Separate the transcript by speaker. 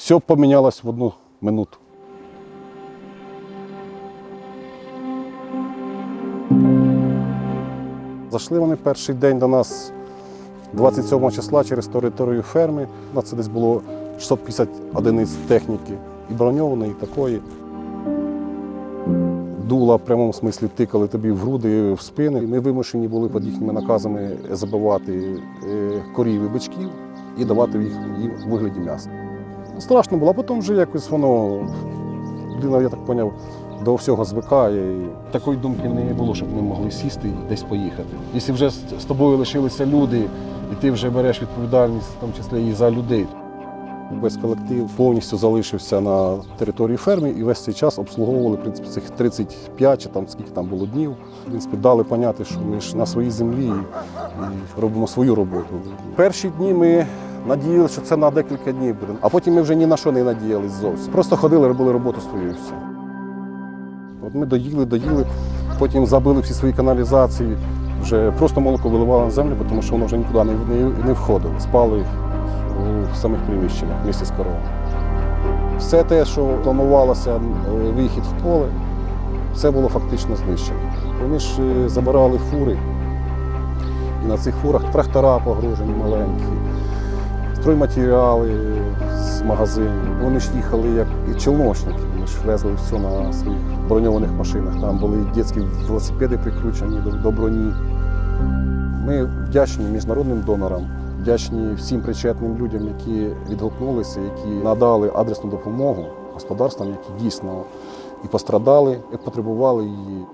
Speaker 1: все помінялось в одну минуту. Зайшли вони перший день до нас 27 числа через територію ферми. У нас це десь було 650 одиниць техніки, і броньованої, і такої. Дула в прямому смислі тикали тобі в груди, в спини. Ми вимушені були під їхніми наказами забивати е, корів і бичків і давати їх їм у вигляді м'яса. Страшно було, а потім вже якось воно, людина, я так зрозумів, до всього звикає. І такої думки не було, щоб ми могли сісти і десь поїхати. Якщо вже з тобою лишилися люди, і ти вже береш відповідальність, в тому числі і за людей. Весь колектив повністю залишився на території ферми і весь цей час обслуговували в принципі, цих 35 чи там скільки там було днів. В принципі, дали поняти, що ми ж на своїй землі і робимо свою роботу. Перші дні ми надіялися, що це на декілька днів буде, а потім ми вже ні на що не надіялись зовсім. Просто ходили, робили роботу свою і все. От ми доїли, доїли, потім забили всі свої каналізації, вже просто молоко виливали на землю, тому що воно вже нікуди не, не, не входило. Спали у самих приміщеннях місті з коровами. Все те, що планувалося е, вихід в поле, все було фактично знищено. Вони ж е, забирали фури, і на цих фурах трактора погружені маленькі, стройматеріали з магазинів. Вони ж їхали як челночники, вони ж везли все на своїх броньованих машинах. Там були дитячі велосипеди прикручені до броні. Ми вдячні міжнародним донорам, вдячні всім причетним людям, які відгукнулися, які надали адресну допомогу господарствам, які дійсно і пострадали, і потребували її.